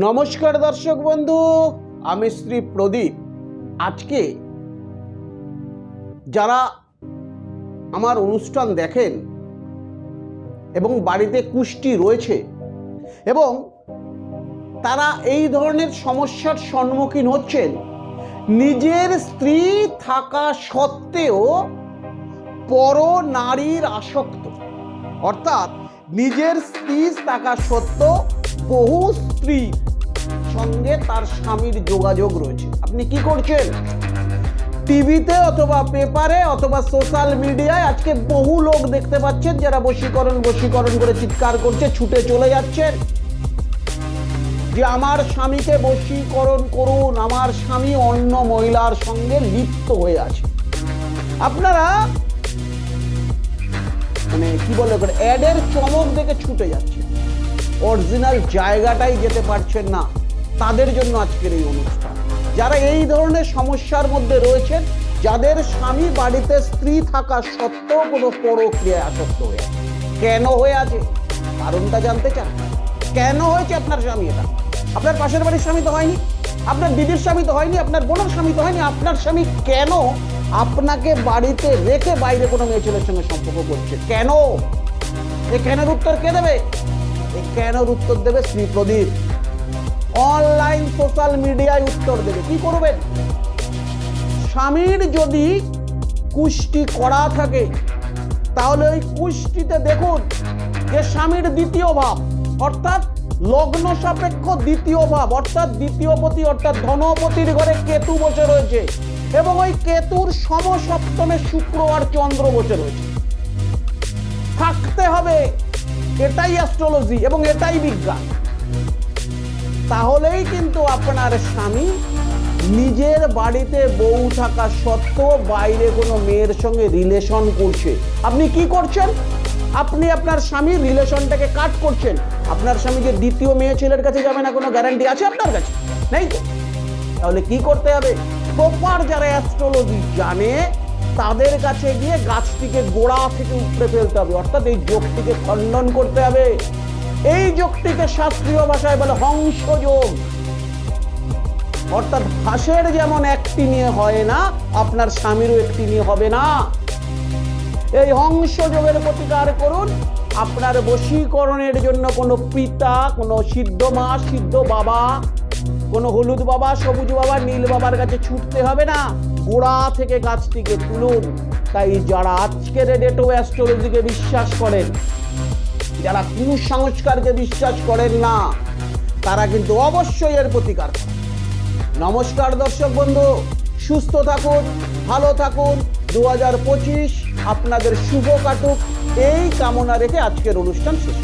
নমস্কার দর্শক বন্ধু, আমি শ্রী প্রদীপ। আজকে যারা আমার অনুষ্ঠান দেখেন এবং বাড়িতে কুষ্টি রয়েছে এবং তারা এই ধরনের সমস্যার সম্মুখীন হচ্ছেন, নিজের স্ত্রী থাকা সত্ত্বেও পর নারীর আসক্ত। অর্থাৎ নিজের স্ত্রী থাকা সত্ত্বেও বহু স্ত্রী সঙ্গে তার স্বামীর যোগাযোগ রয়েছে। আপনি কি করছেন? টিভিতে অথবা পেপারে অথবা সোশ্যাল মিডিয়ায় আজকে বহু লোক দেখতে পাচ্ছেন যারা বশীকরণ বশীকরণ করে চিৎকার করছে, ছুটে চলে যাচ্ছেন। যে আমার স্বামীকে বশীকরণ করুন, আমার স্বামী অন্য মহিলার সঙ্গে লিপ্ত হয়ে আছে। আপনারা মানে কি বলে অ্যাডের চমক দেখে ছুটে যাচ্ছে অরিজিনাল জায়গাটাই যেতে পারছেন না। তাদের জন্য আজকের এই অনুষ্ঠান। যারা এই ধরনের সমস্যার মধ্যে রয়েছেন, যাদের স্বামী বাড়িতে স্ত্রী থাকা সত্ত্বেও কোনো পরক্রিয়ায় আসক্ত হয়ে কেন হয়ে আছে? কারণটা জানতে চান? কেন হয়েছে আপনার স্বামী এটা? আপনার পাশের বাড়ির স্বামী তো হয়নি। আপনার দিদির স্বামী তো হয়নি। আপনার বোনের স্বামী তো হয়নি। আপনার স্বামী কেন আপনাকে বাড়িতে রেখে বাইরে কোনো মেয়ে ছেলের সঙ্গে সম্পর্ক করছে? কেন? এ কেনের উত্তর কে দেবে? এই কেনর উত্তর দেবে শ্রী প্রদীপ? অনলাইন সোশ্যাল মিডিয়ায় উত্তর দেবে। কি করবেন? স্বামীর যদি কুষ্টি করা থাকে, তাহলে ওই কুষ্টিতে দেখুন যে স্বামীর দ্বিতীয় ভাব, অর্থাৎ লগ্ন সাপেক্ষ দ্বিতীয় ভাব, অর্থাৎ দ্বিতীয় পতি অর্থাৎ ধনপতির ঘরে কেতু বসে রয়েছে এবং ওই কেতুর সমসপ্তমে শুক্র আর চন্দ্র বসে রয়েছে। থাকতে হবে। এটাই অ্যাস্ট্রোলজি এবং এটাই বিজ্ঞান। তাহলেই কিন্তু আপনার স্বামী নিজের বাড়িতে বউ থাকা সত্ত্বেও বাইরে কোনো মেয়ের সঙ্গে রিলেশন করছে। আপনি কি করছেন? আপনি আপনার স্বামীর রিলেশনটাকে কাট করছেন। আপনার স্বামী যে দ্বিতীয় মেয়ে ছেলের কাছে যাবে না কোনো গ্যারান্টি আছে আপনার কাছে? নেই তাহলে কি করতে হবে? প্রপার যারা অ্যাস্ট্রোলজি জানে তাদের কাছে গিয়ে গাছটিকে গোড়া থেকে উপড়ে ফেলতে হবে। অর্থাৎ এই যোগটিকে খণ্ডন করতে হবে। এই যোগটিকে শাস্ত্রীয় ভাষায় বলে হংস যোগ অর্থাৎ হাঁসের যেমন একটি নিয়ে হয় না, আপনার স্বামীরও একটি নিয়ে হবে না। এই হংস যোগের প্রতিকার করুন। আপনার বশীকরণের জন্য কোনো পিতা, কোনো সিদ্ধ মা, সিদ্ধ বাবা কোনো হলুদ বাবা, সবুজ বাবা, নীল বাবার কাছে ছুটতে হবে না। গোড়া থেকে গাছটিকে তুলুন। তাই যারা আজকের ডেটো অ্যাস্ট্রোলজিকে বিশ্বাস করেন, যারা কুসংস্কারকে বিশ্বাস করেন না, তারা কিন্তু অবশ্যই এর প্রতিকার। নমস্কার দর্শক বন্ধু, সুস্থ থাকুন, ভালো থাকুন। দু হাজার পঁচিশ আপনাদের শুভ কাটুক। এই কামনা রেখে আজকের অনুষ্ঠান শেষ